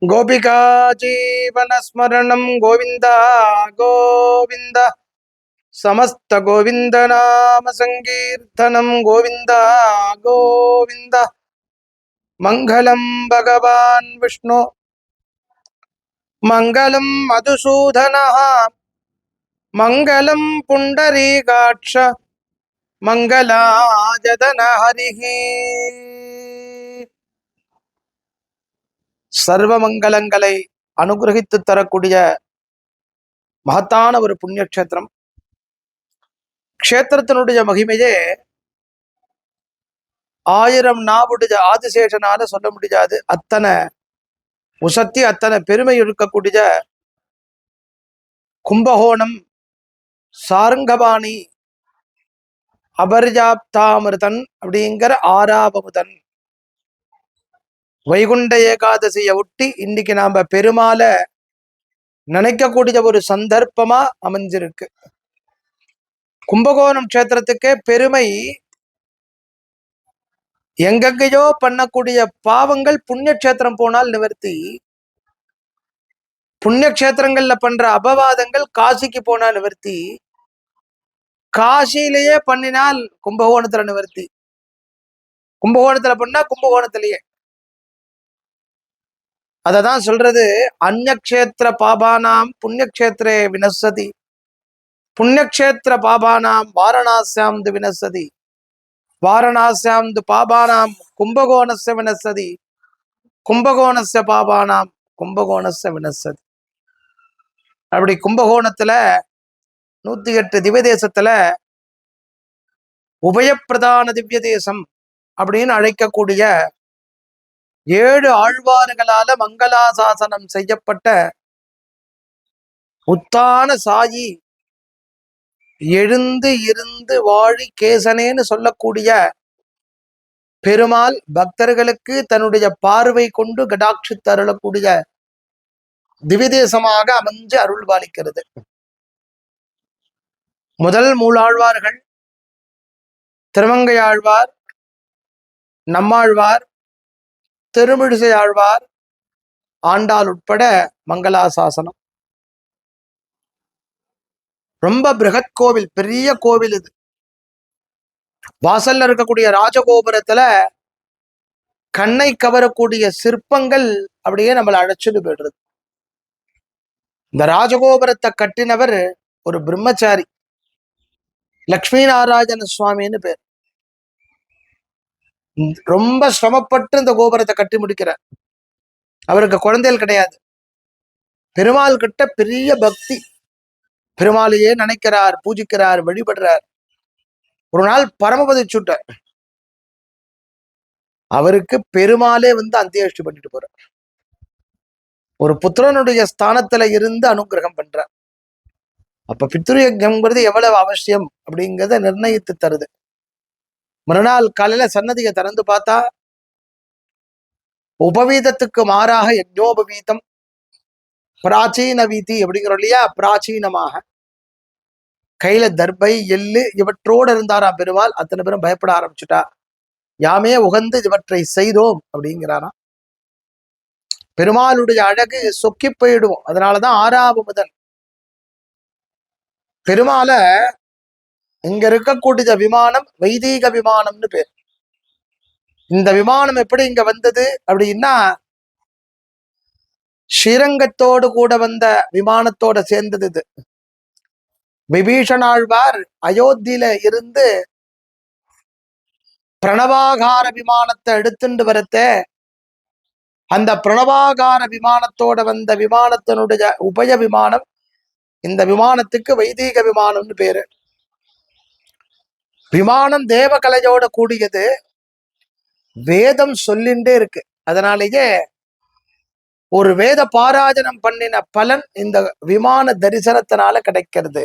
கோபிகா ஜீவனஸ்மரணம் கோவிந்தா கோவிந்த. சமஸ்த கோவிந்த நாம சங்கீர்த்தனம் கோவிந்தா கோவிந்த. மங்களம் பகவான் விஷ்ணு. மங்களம் மதுசூதனா. மங்களம் புண்டரீகாட்ச. மங்களாஜதன ஹரிஹி சர்வ மங்களங்களை அனுகிரகித்து தரக்கூடிய மகத்தான ஒரு புண்ணிய க்ஷேத்திரம் க்ஷேத்திரத்தினுடைய மகிமையே ஆயிரம் நாவுடைய ஆதிசேஷனால சொல்ல முடியாது. அத்தனை உசத்தி அத்தனை பெருமை இருக்கக்கூடிய கும்பகோணம் சாருங்கபாணி அபர்ஜாப்தாமிருதன் அப்படிங்கிற ஆறாவமுதன். வைகுண்ட ஏகாதசியை ஒட்டி இன்னைக்கு நாம பெருமாளை நினைக்கக்கூடிய ஒரு சந்தர்ப்பமா அமைஞ்சிருக்கு. கும்பகோணம் கஷேத்திரத்துக்கே பெருமை எங்கெங்கேயோ பண்ணக்கூடிய பாவங்கள் புண்ணிய க்ஷேத்திரம் போனால் நிவர்த்தி. புண்ணிய க்ஷேத்திரங்கள்ல பண்ற அபவாதங்கள் காசிக்கு போனா நிவர்த்தி. காசியிலேயே பண்ணினால் கும்பகோணத்துல நிவர்த்தி. கும்பகோணத்துல பண்ணா கும்பகோணத்திலேயே. அதை தான் சொல்றது அந்நக்ஷேத்திர பாபானாம் புண்ணியக்ஷேத்திரே வினசதி புண்ணியக்ஷேத்திர பாபானாம் வாரணாசியாம் து வினசதி வாரணாசியாம் து பாபானாம் கும்பகோணச வினசதி கும்பகோணச பாபானாம் கும்பகோணச வினசதி அப்படி கும்பகோணத்துல நூத்தி எட்டு திவ்ய தேசத்துல உபயப்பிரதான திவ்ய தேசம் அப்படின்னு அழைக்கக்கூடிய ஏழு ஆழ்வார்களால மங்களாசாசனம் செய்யப்பட்ட உத்தான சாயி எழுந்து இருந்து வாழி கேசனேன்னு சொல்லக்கூடிய பெருமாள் பக்தர்களுக்கு தன்னுடைய பார்வை கொண்டு கடாட்சி தருளக்கூடிய திவிதேசமாக அமைஞ்சு அருள் பாலிக்கிறது முதல் மூலாழ்வார்கள் திருமங்கையாழ்வார் நம்மாழ்வார் திருமிழிசை ஆழ்வார் ஆண்டாள் உட்பட மங்களாசாசனம். ரொம்ப பிருகத் கோவில் பெரிய கோவில் இது. வாசல்ல இருக்கக்கூடிய ராஜகோபுரத்துல கண்ணை கவரக்கூடிய சிற்பங்கள் அப்படியே நம்மளை அழைச்சிட்டு போயிடுறது. இந்த ராஜகோபுரத்தை கட்டினவர் ஒரு பிரம்மச்சாரி. லக்ஷ்மி நாராயண சுவாமின்னு பேர். ரொம்ப சிரமப்பட்டு இந்த கோபுரத்தை கட்டி முடிக்கிறார். அவருக்கு குழந்தைகள் கிடையாது. பெருமாள் கிட்ட பெரிய பக்தி. பெருமாளையே நினைக்கிறார் பூஜிக்கிறார் வழிபடுறார். ஒரு நாள் பரமபதி சுட்டார். அவருக்கு பெருமாளே வந்து அந்தியாஷ்டி பண்ணிட்டு போறார். ஒரு புத்திரனுடைய ஸ்தானத்துல இருந்து அனுகிரகம் பண்றார். அப்ப பித்ருயஜம்ங்கிறது எவ்வளவு அவசியம் அப்படிங்கிறத நிர்ணயித்து தருது. மறுநாள் காலையில சன்னதியை திறந்து பார்த்தா உபவீதத்துக்கு மாறாக யஜ்னோபவீதம் பிராச்சீன வீதி அப்படிங்கிறோம் இல்லையா? பிராச்சீனமாக. கையில தர்பை எள்ளு இவற்றோடு இருந்தாராம் பெருமாள். அத்தனை பேரும் பயப்பட ஆரம்பிச்சுட்டா. யாமே உகந்து இவற்றை செய்தோம் அப்படிங்கிறாராம். பெருமாளுடைய அழகு சொக்கி போயிடுவோம். அதனாலதான் ஆறாவது முதல். பெருமாளை இங்க இருக்கக்கூடிய விமானம் வைதீக விமானம்னு பேர். இந்த விமானம் எப்படி இங்க வந்தது அப்படின்னா ஸ்ரீரங்கத்தோடு கூட வந்த விமானத்தோட சேர்ந்தது இது. விபீஷணாழ்வார் அயோத்தியில இருந்து பிரணவாகார விமானத்தை எடுத்துட்டு வரத்த அந்த பிரணவாகார விமானத்தோட வந்த விமானத்தினுடைய உபய விமானம் இந்த விமானத்துக்கு வைதீக விமானம்னு பேரு. விமானம் தேவகலையோட கூடியது வேதம் சொல்லிண்டே இருக்கு. அதனாலேயே ஒரு வேத பாராஜனம் பண்ணின பலன் இந்த விமான தரிசனத்தினால கிடைக்கிறது.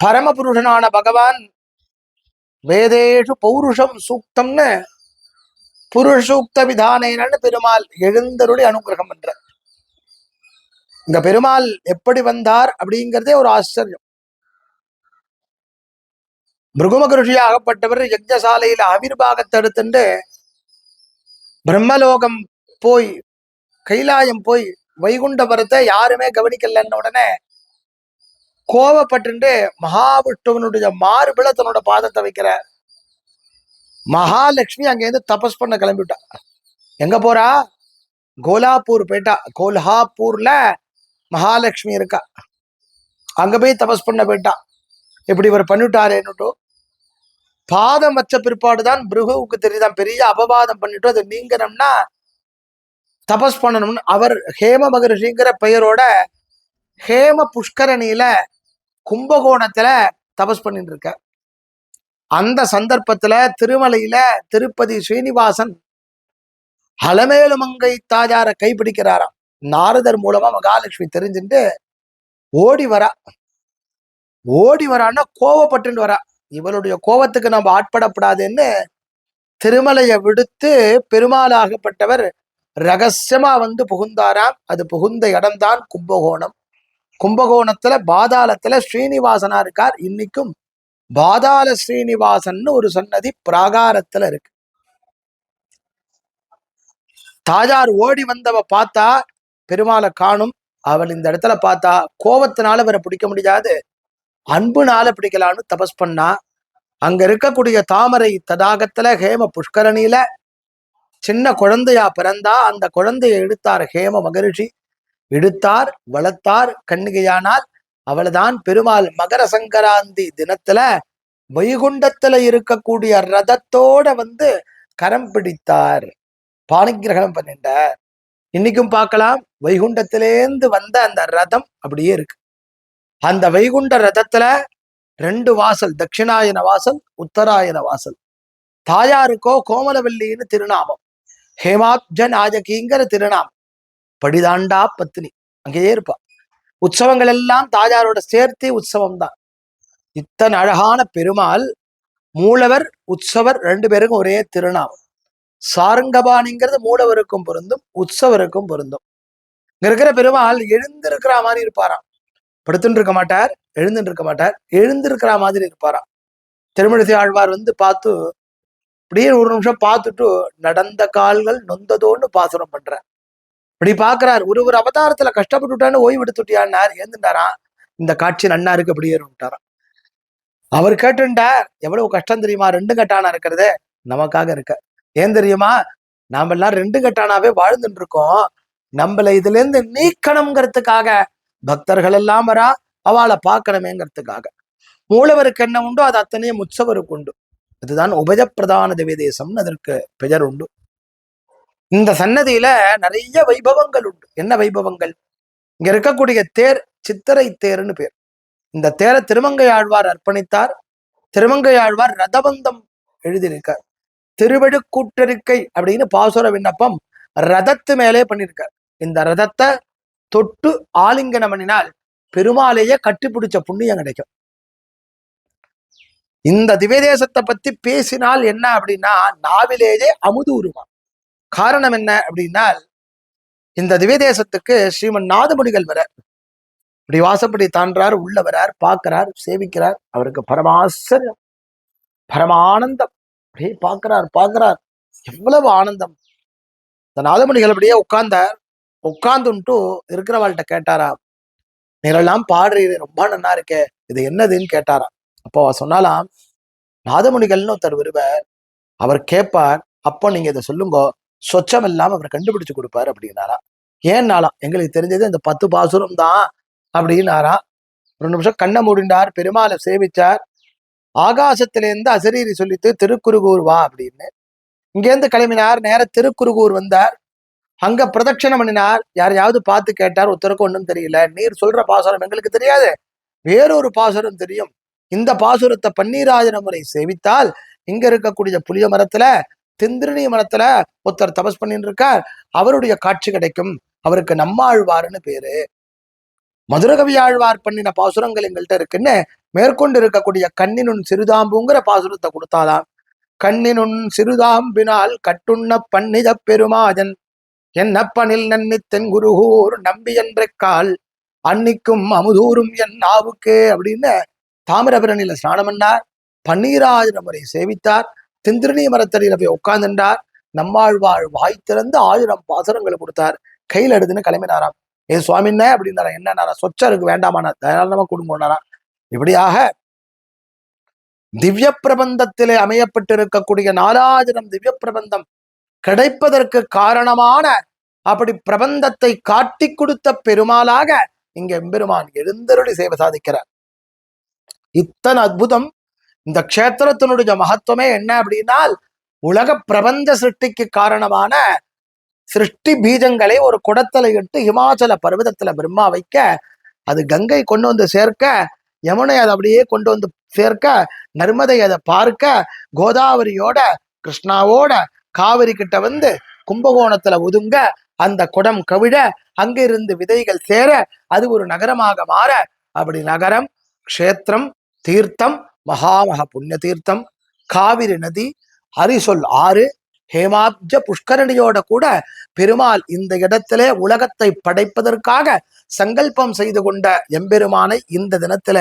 பரமபுருஷனான பகவான் வேதேஷு பௌருஷம் சூக்தம்னு புருஷூக்த விதானேனன்னு பெருமாள் எழுந்தருளி அனுகிரகம் பண்ற இந்த பெருமாள் எப்படி வந்தார் அப்படிங்கிறதே ஒரு ஆச்சரியம். பிருகுமகருஷி ஆகப்பட்டவர் யஜ்ஞசாலையில் ஆவிர்வாகத்தை எடுத்துட்டு பிரம்மலோகம் போய் கைலாயம் போய் வைகுண்டபுரத்தை யாருமே கவனிக்கலன்ன உடனே கோவப்பட்டு மகாவிஷ்ணுவனுடைய மார்பிள தன்னோட பாதத்தை வைக்கிற மகாலட்சுமி அங்கேருந்து தபஸ் பண்ண கிளம்பிவிட்டா எங்க போறா கோலாப்பூர் போயிட்டா கோல்ஹாப்பூர்ல மகாலட்சுமி இருக்கா அங்க போய் தபஸ் பண்ண போயிட்டா இப்படி இவர் பண்ணிவிட்டாரேன்னுட்டு பாதம் வச்ச பிற்பாடுதான் பிருகுவுக்கு தெரியுதான். பெரிய அபவாதம் பண்ணிட்டு அது நீங்கணும்னா தபஸ் பண்ணணும்னு. அவர் ஹேம மகரிஷிங்கிற பெயரோட ஹேம புஷ்கரணியில கும்பகோணத்துல தபஸ் பண்ணிட்டு இருக்க அந்த சந்தர்ப்பத்துல திருமலையில திருப்பதி ஸ்ரீனிவாசன் அலமேலுமங்கை தாஜார கைப்பிடிக்கிறாராம். நாரதர் மூலமா மகாலட்சுமி தெரிஞ்சுட்டு ஓடி வரா. ஓடி வரான்னா கோவப்பட்டு வரா. இவளுடைய கோவத்துக்கு நம்ம ஆட்படப்படாதுன்னு திருமலையை விடுத்து பெருமாளாகப்பட்டவர் ரகசியமா வந்து புகுந்தாராம். அது புகுந்த இடம்தான் கும்பகோணம். கும்பகோணத்துல பாதாளத்துல ஸ்ரீனிவாசனா இருக்கார். இன்னைக்கும் பாதாள ஸ்ரீனிவாசன் ஒரு சன்னதி பிராகாரத்துல இருக்கு. தாஜார் ஓடி வந்தவ பார்த்தா பெருமாளை காணும். அவள் இந்த இடத்துல பார்த்தா கோவத்தினால இவரை பிடிக்க முடியாது. அன்புனால பிடிக்கலான்னு தபஸ் பண்ணா அங்க இருக்கக்கூடிய தாமரை தடாகத்துல ஹேம புஷ்கரணியில சின்ன குழந்தையா பிறந்தா அந்த குழந்தையை எடுத்தார் ஹேம மகரிஷி. எடுத்தார் வளர்த்தார் கண்ணிகையானால் அவள்தான் பெருமாள் மகர சங்கராந்தி தினத்துல வைகுண்டத்துல இருக்கக்கூடிய ரதத்தோட வந்து கரம் பிடித்தார். பாணிகிரகணம் பண்ணிட்டார். இன்னைக்கும் பார்க்கலாம் வைகுண்டத்திலேந்து வந்த அந்த ரதம் அப்படியே இருக்கு. அந்த வைகுண்ட ரதத்துல ரெண்டு வாசல் தட்சிணாயன வாசல் உத்தராயன வாசல். தாயாருக்கோ கோமலவல்லின்னு திருநாமம். ஹேமாப்ஜ நாயகிங்கிற திருநாமம். படிதாண்டா பத்தினி அங்கேயே இருப்பா. உற்சவங்கள் எல்லாம் தாயாரோட சேர்த்தே உற்சவம் தான் இத்தனை அழகான பெருமாள் மூலவர் உற்சவர் ரெண்டு பேருக்கும் ஒரே திருநாமம். சாருங்கபானிங்கிறது மூலவருக்கும் பொருந்தும் உற்சவருக்கும் பொருந்தும். இங்க இருக்கிற பெருமாள் எழுந்திருக்கிற மாதிரி இருப்பாராம். படுத்துட்டு இருக்க மாட்டார் எழுந்துட்டு இருக்க மாட்டார் எழுந்திருக்கிற மாதிரி இருப்பாராம். திருமணிசை ஆழ்வார் வந்து பார்த்து அப்படியே ஒரு நிமிஷம் பார்த்துட்டு நடந்த கால்கள் நொந்ததோன்னு பாசுரம் பண்ற இப்படி பாக்குறார் ஒரு ஒரு அவதாரத்துல கஷ்டப்பட்டுட்டான்னு ஓய்வு எடுத்துட்டியான்னார் ஏந்துட்டாராம் இந்த காட்சி நன்னா இருக்கு அப்படியே விட்டாராம் அவர் கேட்டுட்டார் எவ்வளவு கஷ்டம் தெரியுமா ரெண்டு கட்டானா இருக்கிறது நமக்காக இருக்க. ஏன் தெரியுமா நாம எல்லாம் ரெண்டு கட்டானாவே வாழ்ந்துட்டு இருக்கோம் நம்மள இதுல இருந்து நீக்கணுங்கிறதுக்காக பக்தர்கள் எல்லாம் வரா அவளை பார்க்கணுமேங்கிறதுக்காக. மூலவருக்கு என்ன உண்டோ அது அத்தனையும் முச்சவருக்கு உண்டு. இதுதான் உபயப்பிரதான திவ்யதேசம்னு அதற்கு பெயர் உண்டு. இந்த சன்னதியில நிறைய வைபவங்கள் உண்டு. என்ன வைபவங்கள்? இங்க இருக்கக்கூடிய தேர் சித்திரை தேர்னு பேர். இந்த தேரை திருமங்கை ஆழ்வார் அர்ப்பணித்தார். திருமங்கை ஆழ்வார் ரதபந்தம் எழுதியிருக்கார். திருவெடுக்கூட்டறிக்கை அப்படின்னு பாசுர விண்ணப்பம் ரதத்து மேலே பண்ணியிருக்கார். இந்த ரதத்தை தொட்டு ஆலிங்கனம் பண்ணினால் பெருமாளையே கட்டிப்பிடிச்ச புண்ணியம் கிடைக்கும். இந்த திவ்யதேசத்தை பத்தி பேசினால் என்ன அப்படின்னா நாவிலேயே அமுது உருவம். காரணம் என்ன அப்படின்னால் இந்த திவ்யதேசத்துக்கு ஸ்ரீமன் நாதமுடிகள் வர இப்படி வாசப்படி தாண்டார் உள்ள வரார் பார்க்கிறார் சேவிக்கிறார். அவருக்கு பரமாசரியம் பரமானந்தம். அப்படியே பார்க்கிறார் பார்க்கிறார். எவ்வளவு ஆனந்தம். இந்த நாதமுடிகள் அப்படியே உட்கார்ந்தார். உட்கார்ந்துன்ட்டு இருக்கிறவாள்கிட்ட கேட்டாரா நீரெல்லாம் பாடுறீரு ரொம்ப நன்னா இருக்கே இது என்னதுன்னு கேட்டாராம். அப்போ அவ சொன்னாலாம் நாதமுனிகள்னு ஒருத்தர் வருவர் அவர் கேட்பார் அப்போ நீங்க இதை சொல்லுங்க சொச்சம் இல்லாம அவர் கண்டுபிடிச்சு கொடுப்பாரு அப்படின்னாரா ஏன்னாலாம் எங்களுக்கு தெரிஞ்சது இந்த பத்து பாசுரம் தான் அப்படின்னாரா ஒரு நிமிஷம் கண்ணை மூடிண்டார் பெருமாளை சேவிச்சார் ஆகாசத்திலேருந்து அசரீரி சொல்லிட்டு திருக்குறுகூர் வா அப்படின்னு. இங்கேருந்து கிளம்பினார் நேர திருக்குறுகூர் வந்தார். அங்க பிரதட்சணம் பண்ணினார். யாரையாவது பார்த்து கேட்டார் ஒருத்தருக்கு ஒன்றும் தெரியல. நீர் சொல்ற பாசுரம் எங்களுக்கு தெரியாது. வேறொரு பாசுரம் தெரியும். இந்த பாசுரத்தை பன்னீராஜன முறை சேவித்தால் இங்க இருக்கக்கூடிய புளிய மரத்துல திந்திரணி மரத்துல ஒருத்தர் தபஸ் பண்ணிட்டு இருக்கார் அவருடைய காட்சி கிடைக்கும். அவருக்கு நம்மாழ்வார்னு பேரு. மதுரகவி ஆழ்வார் பண்ணின பாசுரங்கள் எங்கள்கிட்ட இருக்குன்னு மேற்கொண்டு இருக்கக்கூடிய கண்ணினுன் சிறுதாம்புங்கிற பாசுரத்தை கொடுத்தாலாம் கண்ணினுன் சிறுதாம்பினால் கட்டுண்ண பன்னித பெருமாஜன். என்னப்பனில் நன்னித்தன் குருகூர் நம்பி என்ற கால் அன்னிக்கும் அமுதூரும் என் நாவுக்கு அப்படின்னு தாமிரபரணியில ஸ்நானம் பண்ணார். பன்னீராஜன முறை சேவித்தார். திந்திரணி மரத்தடியில போய் உட்கார்ந்துட்டார். நம்மாழ்வாழ் வாய் திறந்து ஆயிரம் பாசுரங்களை கொடுத்தார். கையில் எடுத்துன்னு கிளம்பினாராம். ஏ சுவாமின்ன அப்படின்னாரா என்னன்னாரா சொச்சா இருக்கு வேண்டாமானா? தாராளமா கொடுங்கோனாரா இப்படியாக திவ்ய பிரபந்தத்திலே அமையப்பட்டிருக்கக்கூடிய நாலாயிரம் திவ்ய பிரபந்தம் கிடைப்பதற்கு காரணமான அப்படி பிரபந்தத்தை காட்டி கொடுத்த பெருமாளாக இங்க எம்பெருமான் எழுந்தருளி சேவை சாதிக்கிறார். இத்தனை அற்புதம் இந்த க்ஷேத்திரத்தினுடைய மகத்துவமே என்ன அப்படின்னால் உலக பிரபஞ்ச சிருஷ்டிக்கு காரணமான சிருஷ்டி பீஜங்களை ஒரு குடத்துல இட்டு இமாச்சல பர்வதத்துல பிரம்மா வைக்க அது கங்கை கொண்டு வந்து சேர்க்க யமுனை அதை அப்படியே கொண்டு வந்து சேர்க்க நர்மதை அதை பார்க்க கோதாவரியோட கிருஷ்ணாவோட காவிரி கிட்ட வந்து கும்பகோணத்துல ஒதுங்க அந்த குடம் கவிழ அங்கிருந்து விதைகள் சேர அது ஒரு நகரமாக மாற அப்படி நகரம் க்ஷேத்திரம் தீர்த்தம் மகாமக புண்ணிய தீர்த்தம் காவிரி நதி ஹரிசொல் ஆறு ஹேமாப்ஜ புஷ்கரணியோட கூட பெருமாள் இந்த இடத்திலே உலகத்தை படைப்பதற்காக சங்கல்பம் செய்து கொண்ட எம்பெருமானை இந்த தினத்துல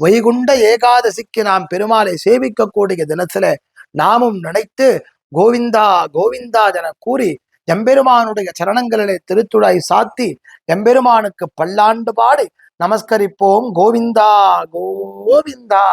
வைகுண்ட ஏகாதசிக்கு நாம் பெருமாளை சேவிக்கக்கூடிய தினத்துல நாமும் நினைத்து கோவிந்தா கோவிந்தா என கூறி எம்பெருமானுடைய சரணங்களிலே திருத்துழாய் சாத்தி எம்பெருமானுக்கு பல்லாண்டு பாடி நமஸ்கரிப்போம். கோவிந்தா கோவிந்தா.